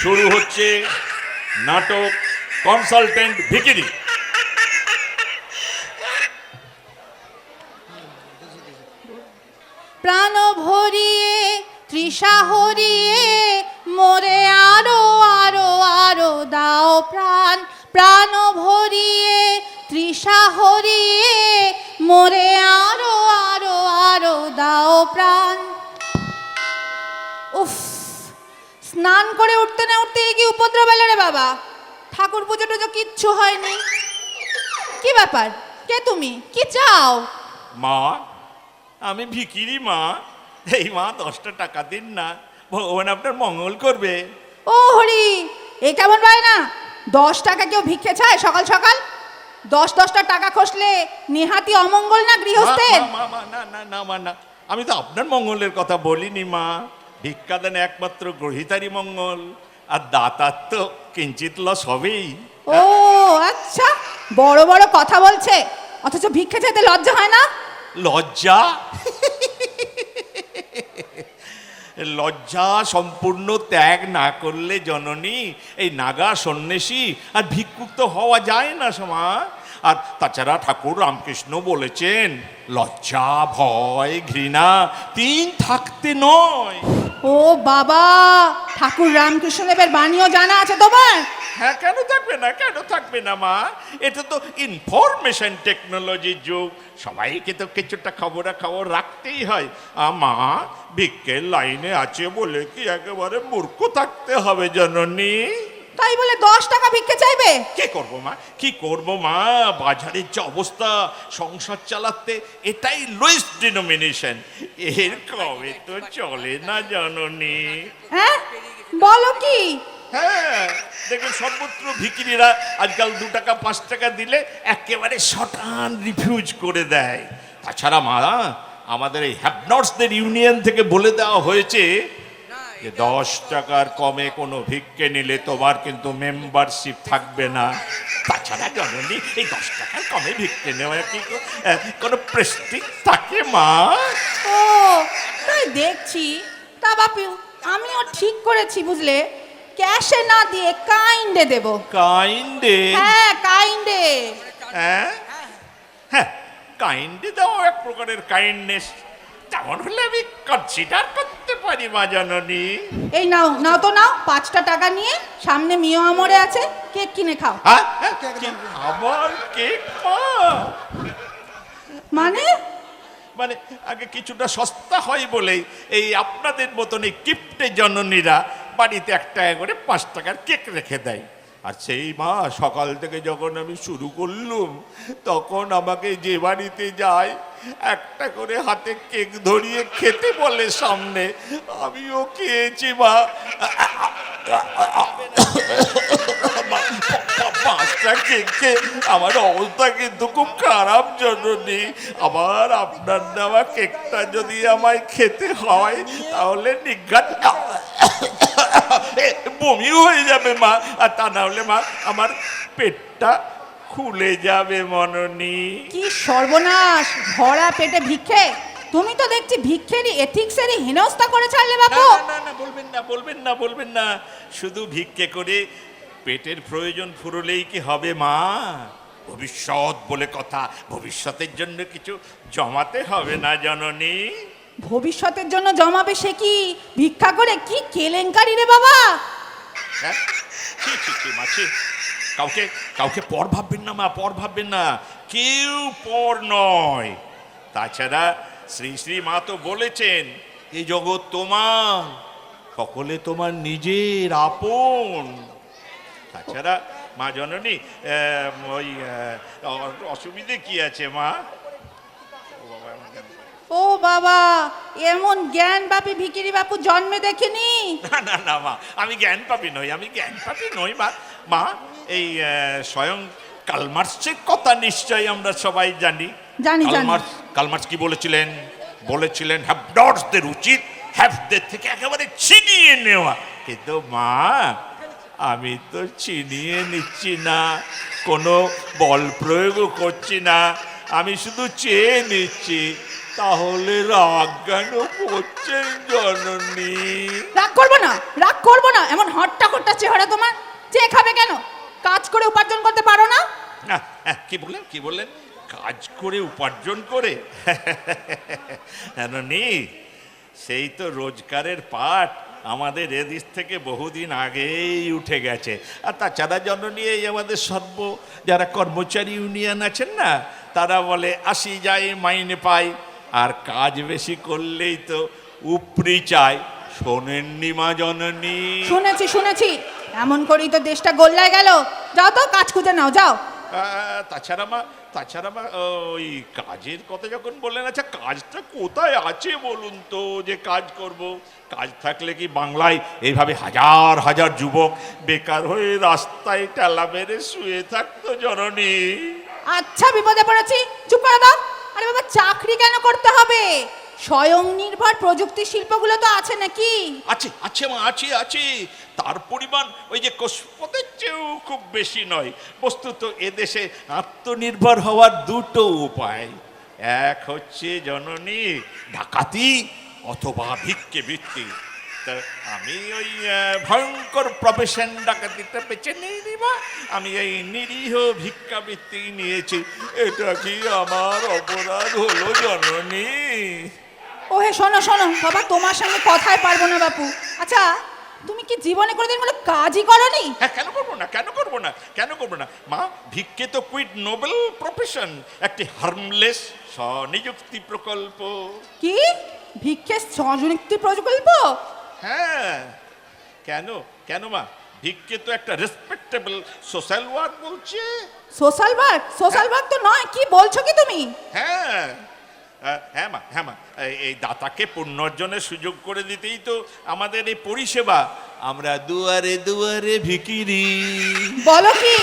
শুরু হচ্ছে নাটক কনসালটেন্ট ভিকিরি। প্রাণ ভরিয়ে, তৃষা হরিয়ে, মোরে আরও আরও আরও দাও প্রাণ। প্রাণ ভরিয়ে, তৃষা হরিয়ে, মোরে আরও আরও আরও দাও প্রাণ। উফ স্নান করে উঠতে না উঠতে কি উপদ্রব এলো রে বাবা? ঠাকুর পুজো টুজো কিচ্ছু হয়নি। কি ব্যাপার? কে তুমি? কি চাও? মা আমি ভিকিরি মা। এই মা দশটা টাকা দিন না। ভগবান আপনার মঙ্গল করবে। ও হরি এ কেমন পায় না দশ টাকা কেউ ভিক্ষে চায় সকাল সকাল? দশ দশটা টাকা খসলে নেহাতি অমঙ্গল না গৃহস্থের? মা, না না না মা না। আমি তো আপনার মঙ্গলের কথা বলিনি মা। ভিক্ষাদান একমাত্র গ্রহিতারই মঙ্গল আর দাতার তো কিঞ্চিত লস হবেই। ও আচ্ছা বড় বড় কথা বলছে অথচ ভিক্ষা চাইতে লজ্জা হয় না? লজ্জা? লজ্জা সম্পূর্ণ ত্যাগ না করলে জননী এই নাগা সন্ন্যাসী আর ভিক্ষুক তো হওয়া যায় না সমা আর তাছাড়া ঠাকুর রামকৃষ্ণ বলেছেন লজ্জা ভয় ঘৃণা তিন থাকতে নয়। ও বাবা, ঠাকুর রামকৃষ্ণদেবের বাণীও জানা আছে তোমার? হ্যাঁ কেন থাকবে না, কেন থাকবে না, মা? এটা তো ইনফরমেশন টেকনোলজির যুগ। সবাইকে তো কিছুটা খবরাখবর রাখতেই হয়। আমা বিকেল লাইনে আছে বলে কি একেবারে মূর্খ থাকতে হবে জননী? তাই বলে দশ টাকা ভিক্ষে চাইবে? কি করব মা? কি করব মা? বাজারের যে অবস্থা সংসার চালাতে এটাই লোয়েস্ট ডিনোমিনেশন এর কবে তো চলে না জননী। হ্যাঁ? বলো কি? হ্যাঁ দেখবেন সর্বত্র ভিকিরিরা আজকাল দু টাকা পাঁচ টাকা দিলে একেবারে শটান রিফিউজ করে দেয়। তাছাড়া মা আমাদের এই হ্যাপনটসদের ইউনিয়ন থেকে বলে দেওয়া হয়েছে যে দশ টাকার কমে কোনো ভিক্ষে নিলে তোমার কিন্তু মেম্বারশিপ থাকবে না। তাছাড়া জননী এই দশ টাকার কমে ভিক্ষে নেওয়া কি কোনো প্রেস্টিজ থাকে মা? ও তাই দেখছি। তা বাপু আমিও ঠিক করেছি বুঝলে। ক্যাশে না দিয়ে কাইন্ডে দেব। কাইন্ডে? হ্যাঁ কাইন্ডে। হ্যাঁ? হ্যাঁ কাইন্ডে দেওয়া এক প্রকারের কাইন্ডনেস তেমন হলে আমি কনসিডার করতে পারি মা জননী। এই নাও নাও তো নাও পাঁচটা টাকা নিয়ে সামনে মিও আমরে আছে কেক কিনে খাও। হ্যাঁ? হ্যাঁ, আমার কেক মা? মানে? মানে আগে কিছুটা সস্তা হয় বলেই এই আপনাদের মতন এই কিপ্টে জননীরা বাড়িতে এক টাকা করে পাঁচ টাকার কেক রেখে দেয়। আর সেই মা সকাল থেকে যখন আমি শুরু করলুম, তখন আমাকে যে বাড়িতে যায়, একটা করে হাতে কেক ধরিয়ে খেতে বলে সামনে। আমিও খেয়েছি মা। পাঁচটা কেকে আমার অবস্থা কিন্তু খুব খারাপ জননী। আবার আপনার দেওয়া কেকটা যদি আমায় খেতে হয়, তাহলে নিজ্ঞাত বমি হয়ে যাবে মা। আর তা না হলে মা আমার পেটটা খুলে যাবে মননী। কি সর্বনাশ! ভরা পেটে ভিক্ষে? তুমি তো দেখছি ভিক্ষেরই এথিক্সেরই হেনস্থা করে ছাড়লে বাপু। না, না না বলবেন না বলবেন না বলবেন না। শুধু ভিক্ষে করে পেটের প্রয়োজন ফুরলেই কি হবে মা? ভবিষ্যৎ বলে কথা ভবিষ্যতের জন্য কিছু জমাতে হবে না জননী। ভবিষ্যতের জন্য জমাবে সে কি? ভিক্ষা করে কি কেলেঙ্কারি রে বাবা! হ্যাঁ? ছি ছি ছি কাউকে কাউকে পর ভাববেন না, মা, পর ভাববেন না। কেউ পর নয়। তাছাড়া শ্রী শ্রী মা তো বলেছেন এই জগৎ তোমার, সকলে তোমার নিজের আপন। তাছাড়া, মা জননী ওই অসুবিধে কি আছে, মা? ও বাবা এমন জ্ঞান বাপি ভিকিরি বাপু জন্মে দেখিনি? না না না মা আমি জ্ঞান পাপি নই আমি জ্ঞান পাপি নই মা। মা এই স্বয়ং কালমার্সের কথা নিশ্চয়ই আমরা সবাই জানি। জানি। কালমার্স কালমার্স কি বলেছিলেন? বলেছিলেন হ্যাভডটসদের উচিত হ্যাভদের থেকে একেবারে ছিনিয়ে নেওয়া। কিন্তু মা আমি তো ছিনিয়ে নিচ্ছি না কোনো বল প্রয়োগও করছি না আমি শুধু চেয়ে নিচ্ছি তাহলে রাগ কেন করছেন জননী? রাগ করব না রাগ করব না। এমন হট্টা হট্টা চেহারা তোমার? চেয়ে খাবে কেন? কাজ করে উপার্জন করতে পারো না? আহ, কি বললেন কি বললেন? কাজ করে উপার্জন করে? নি সেই তো রোজগারের পাট আমাদের এদিক থেকে বহুদিন আগেই উঠে গেছে। আর তাছাড়া জননী এই আমাদের সর্ব যারা কর্মচারী ইউনিয়ন আছেন না তারা বলে আসি যাই মাইনে পাই। আর কাজ বেশি করলেই তো উপরি চায় শোনেননি মা জননী। শুনেছি শুনেছি। এমন করেই তো দেশটা গোল্লায় গেল। যাও তো কাজ খুঁজে নাও যাও। আহ, তাছাড়া মা তাছাড়া মা ওই কাজের কথা যখন বললেন আচ্ছা কাজটা কোথায় আছে বলুন তো যে কাজ করব? কাজ থাকলে কি বাংলায় এইভাবে হাজার হাজার যুবক বেকার হয়ে রাস্তায় টেলা মেরে শুয়ে থাকতো জননী? আচ্ছা বিপদে পড়েছি। চুপ করে দাও। আরে বাবা, চাকরি কেন করতে হবে? স্বয়ং নির্ভর প্রযুক্তি শিল্পগুলো তো আছে নাকি? আছে আছে মা, আছে আছে। তার পরিমাণ ওই যে কসপতের চেয়েও খুব বেশি নয়। বস্তুত এদেশে আত্মনির্ভর হওয়ার দুটো উপায়। এক হচ্ছে জননী, ডাকাতি অথবা ভিক্ষে বৃত্তি তা আমি ওই ভয়ঙ্কর প্রফেশন ডাকাতিটা বেছে নিই বা আমি এই নিরীহ ভিক্ষাবৃত্তি নিয়েছি। এটা কি আমার অপরাধ হলো জননী? ও হে শোনো শোনো বাবা তোমার সঙ্গে কথায় পারব না বাপু। আচ্ছা তুমি কি জীবনে কোনোদিন কোনো কাজই করনি? হ্যাঁ কেন করব না কেন করব না কেন করব না? মা ভিক্ষে তো কুইট নোবেল প্রফেশন একটি হার্মলেস স্বনিযুক্তি প্রকল্প। কি? ভিক্ষে স্বনিযুক্তি প্রকল্প? হ্যাঁ। কেন? কেন মা? ভিক্ষে তো একটা রেসপেক্টেবল সোশ্যাল ওয়ার্ক বলছে। সোশ্যাল ওয়ার্ক সোশ্যাল ওয়ার্ক তো নয় কি বলছো কি তুমি? হ্যাঁ। হ্যাঁ মা হ্যাঁ মা। এই- দাতাকে পুণ্যর্জনের সুযোগ করে দিতেই তো আমাদের এই পরিষেবা। আমরা দুয়ারে দুয়ারে ভিকিরি বলো কি?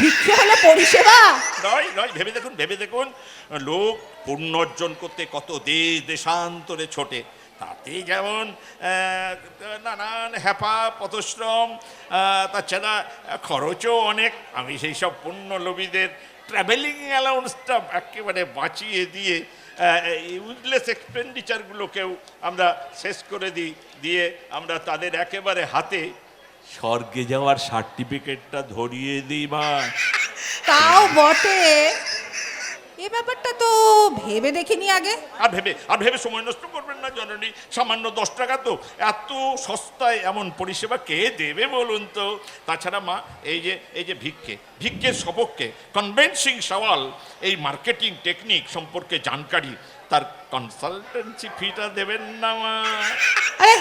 ভিক্ষে হলো পরিষেবা? নয় নয় ভেবে দেখুন ভেবে দেখুন। লোক পুণ্য অর্জন করতে কত দেশ দেশান্তরে ছোটে। তাতে যেমন নানান হ্যাপা পথশ্রম তাছাড়া খরচও অনেক। আমি সেই সব পুণ্য লোভীদের ট্রাভেলিং অ্যালাউন্সটা একেবারে বাঁচিয়ে দিয়ে ইউজলেস এক্সপেন্ডিচারগুলোকেও আমরা শেষ করে দিই, দিয়ে আমরা তাদের একেবারে হাতে স্বর্গে যাওয়ার সার্টিফিকেটটা ধরিয়ে দিই, মা। তাও বটে। এ ব্যাপারটা তো ভেবে দেখিনি আগে। আর ভেবে আর ভেবে সময় নষ্ট করবেন না জননী সামান্য দশ টাকা তো। এত সস্তায় এমন পরিষেবা কে দেবে বলুন তো? তাছাড়া মা এই যে এই যে ভিক্ষে ভিক্ষের সপক্ষে কনভেন্সিং সওয়াল এই মার্কেটিং টেকনিক সম্পর্কে জানকারি তার কনসালটেন্সি ফিটা দেবেন না মা। আরে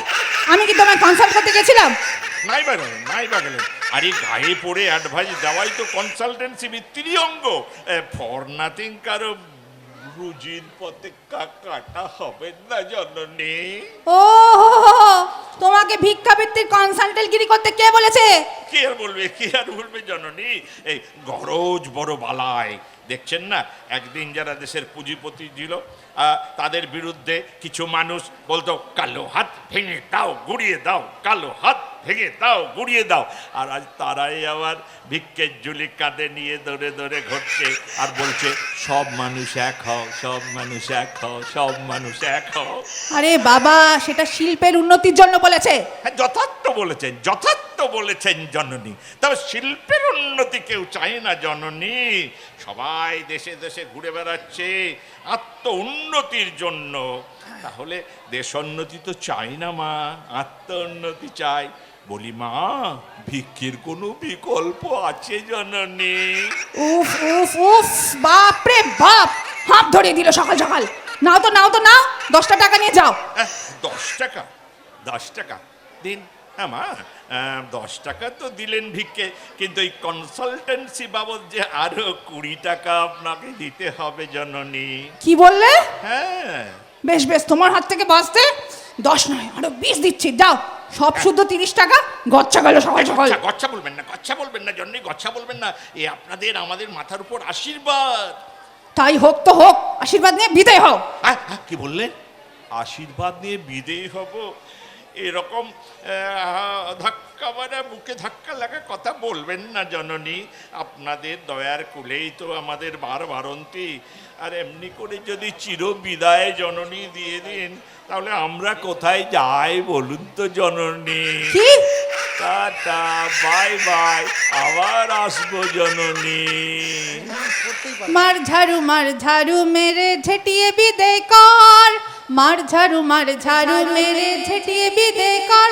আমি কি তোমায় কনসাল্ট করতে গেছিলাম? নাই বা গেলেন নাই বা গেলেন আরে গায়ে পড়ে অ্যাডভাইস দেওয়াই তো কনসালটেন্সি ভিত্তিরই অঙ্গ। ফর নাথিং কারও রুজির পথে কাটা হবে না জননী। ও তোমাকে ভিক্ষাবৃত্তির কনসালটেন্টগিরি করতে কে বলেছে? কি আর বলবে কি আর বলবে জননী? এই গরজ বড় বালায়। দেখছেন না? একদিন যারা দেশের পুঁজিপতি ছিল তাদের বিরুদ্ধে কিছু মানুষ বলতো কালো হাত ভেঙে দাও গুড়িয়ে দাও কালো হাত ভেঙে দাও গুড়িয়ে দাও। আর আজ তারাই আবার ভিক্ষের জুলি কাঁধে নিয়ে ধরে ধরে ঘটছে আর বলছে সব মানুষ এক হও সব মানুষ এক হও সব মানুষ এক হও। আরে বাবা সেটা শিল্পের উন্নতির জন্য বলেছে। হ্যাঁ যথার্থ বলেছেন যথার্থ বলেছেন জননী। তবে শিল্পের উন্নতি কেউ চায় না জননী। সবাই দেশে দেশে ঘুরে বেড়াচ্ছে আত্ম উন্নতির জন্য। তাহলে দেশোন্নতি তো চাই না মা আত্ম উন্নতি চাই বলি মা ভিক্ষের কোনো বিকল্প আছে জননী? উফ উফ উফ বাপ রে বাপ! হাত ধরিয়ে দিল সকাল সকাল। নাও তো নাও তো নাও। দশটা টাকা নিয়ে যাও। আহ, দশ টাকা? দশ টাকা? দিন। হ্যাঁ মা আহ, দশ টাকা তো দিলেন ভিক্ষে কিন্তু এই কনসালটেন্সি বাবদ যে আরও কুড়ি টাকা আপনাকে দিতে হবে জননী। কি বললে? হ্যাঁ। বেশ বেশ তোমার হাত থেকে বাঁচতে দশ নয় আরও বিশ দিচ্ছি যাও। সব শুদ্ধ তিরিশ টাকা? গচ্ছা গেল সকাল সকাল। গচ্ছা গচ্ছা বলবেন না গচ্ছা বলবেন না জন্যই গচ্ছা বলবেন না। এ আপনাদের আমাদের মাথার উপর আশীর্বাদ। তাই হোক তো হোক আশীর্বাদ নিয়ে বিদায় হও। কি বললেন? আশীর্বাদ নিয়ে বিদেয় হব? এরকম ধাক্কা মানে মুখে ধাক্কা লাগা কথা বলবেন না জননী। আপনাদের দয়ার কুলেই তো আমাদের বার বারন্তি। আর এমনি করে যদি চির বিদায় জননী দিয়ে দিন তাহলে আমরা কোথায় যাই বলুন তো জননী? টাটা বাই বাই আবার আসব জননী। মার ঝাড়ু মার ঝাড়ু মেরে ঝেটিয়ে বিদে কর। মার ঝাড়ু মার ঝাড়ু মেরে ঝেটিয়ে বিদে কর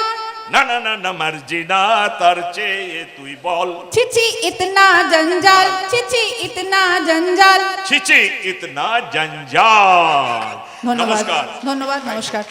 না না না না মার্জি না তার চেয়ে তুই বল চিচি ইতনা জঞ্জাল চিচি ইতনা জঞ্জাল ছিচি ইতনা জঞ্জাল ধন্যবাদ নমস্কার ধন্যবাদ নমস্কার